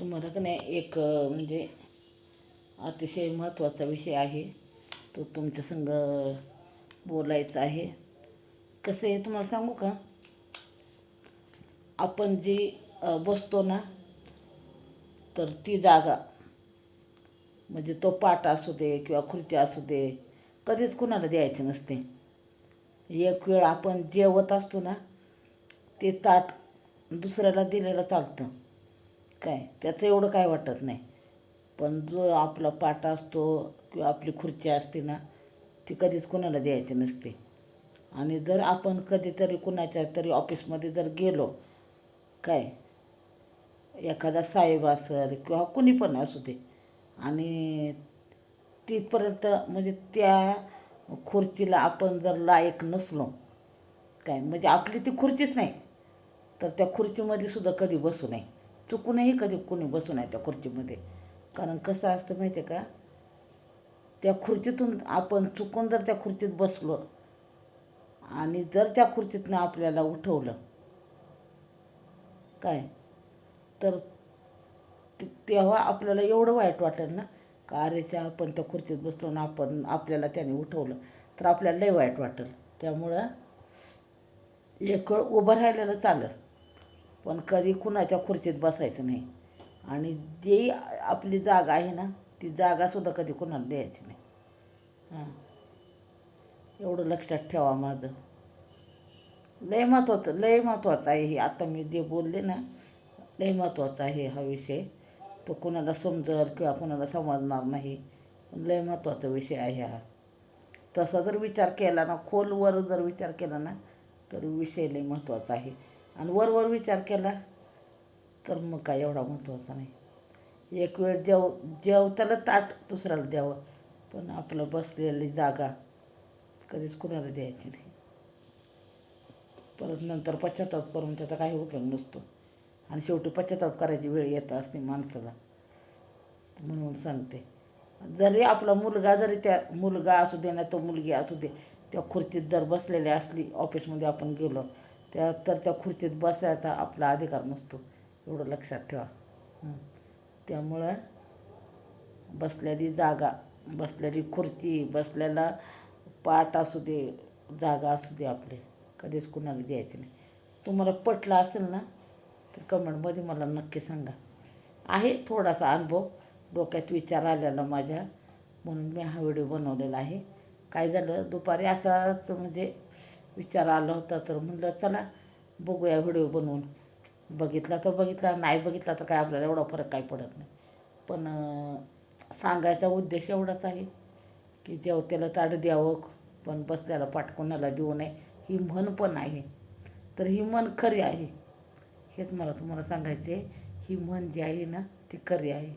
तुम्हाला का नाही एक म्हणजे अतिशय महत्त्वाचा विषय आहे. तो तुमच्या संग बोलायचा आहे. कसं आहे तुम्हाला सांगू का? आपण जी बसतो ना तर ती जागा म्हणजे तो पाट असू दे किंवा खुर्ची असू दे कधीच कुणाला द्यायची नसते. एक वेळ आपण जेवत असतो ना ते ताट दुसऱ्याला दिलेलं चालतं. काय? त्याचं एवढं काय वाटत नाही. पण जो आपला पाटा असतो किंवा आपली खुर्ची असते ना ती कधीच कुणाला द्यायची नसते. आणि जर आपण कधीतरी कुणाच्या तरी ऑफिसमध्ये जर गेलो काय? एखादा साहेब असेल किंवा कुणी पण असू दे आणि तिथपर्यंत म्हणजे त्या खुर्चीला आपण जर लायक नसलो काय? म्हणजे आपली ती खुर्चीच नाही तर त्या खुर्चीमध्ये सुद्धा कधी बसू नये. चुकूनही कधी कोणी बसू नये त्या खुर्चीमध्ये. कारण कसं असतं माहिती आहे का? त्या खुर्चीतून आपण चुकून जर त्या खुर्चीत बसलो आणि जर त्या खुर्चीतनं आपल्याला उठवलं काय? तर ते- तेव्हा आपल्याला एवढं वाईट वाटेल ना? का अरेच्या आपण त्या खुर्चीत बसलो ना आपण आपल्याला त्याने उठवलं तर आपल्याला लय वाईट वाटेल. त्यामुळं एक वेळ उभं राहिलेलं चालेल. पण कधी कुणाच्या खुर्चीत बसायचं नाही. आणि जी आपली जागा आहे ना ती जागासुद्धा कधी कुणाला द्यायची नाही. हां. एवढं लक्षात ठेवा माझं. लय महत्त्वाचं लय महत्त्वाचं आहे हे. आता मी जे बोलले ना लय महत्त्वाचा आहे हा विषय. तो कोणाला समजल किंवा कोणाला समजणार नाही लय महत्त्वाचा विषय आहे हा. तसा जर विचार केला ना खोलवर जर विचार केला ना तर विषय लय महत्त्वाचा आहे. आणि वरवर विचार केला तर मग काय एवढा महत्त्वाचा नाही. एक वेळ जेव जेवताना ताट दुसऱ्याला द्यावं. पण आपलं बसलेली जागा कधीच कुणाला द्यायची नाही. परत नंतर पश्चाताप करून त्याचा काही उपयोग नसतो. आणि शेवटी पश्चाताप करायची वेळ येत असते माणसाला. म्हणून सांगते. जरी आपला मुलगा जरी त्या मुलगा असू दे ना तो मुलगी असू दे त्या खुर्चीत जर बसलेली असली ऑफिसमध्ये आपण गेलो त्या तर त्या खुर्चीत बसायचा आपला अधिकार नसतो. एवढं लक्षात ठेवा. त्यामुळं बसलेली जागा बसलेली खुर्ची बसलेला पाट असू दे जागा असू दे आपली. कधीच कुणाला द्यायची नाही. तुम्हाला पटलं असेल ना तर कमेंटमध्ये मला नक्की सांगा. आहे थोडासा अनुभव डोक्यात विचार आलेला माझ्या म्हणून मी हा व्हिडिओ बनवलेला आहे. काय झालं दुपारी असाच म्हणजे विचार आला होता तर म्हणलं चला बघूया व्हिडिओ बनवून. बघितला तर बघितला नाही बघितला तर काय आपल्याला एवढा फरक काय पडत नाही. पण सांगायचा उद्देश एवढाच आहे की देवतेला ताड द्यावं पण बसल्याला पाठ कोणाला देऊ नये ही म्हण पण आहे. तर ही म्हण खरी आहे. हेच मला तुम्हाला सांगायचे ही म्हण जी आहे ना ती खरी आहे.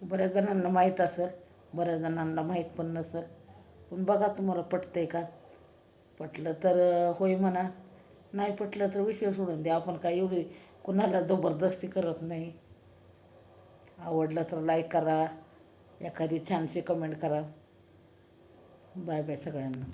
बऱ्याच जणांना माहीत असेल बऱ्याच जणांना माहीत पण नसेल. पण बघा तुम्हाला पटतंय का? पटलं तर होय म्हणा. नाही पटलं तर विषय सोडून द्या. आपण काय एवढी कुणाला जबरदस्ती करत नाही. आवडलं तर लाईक करा. एखादी छानशी कमेंट करा. बाय बाय सगळ्यांना.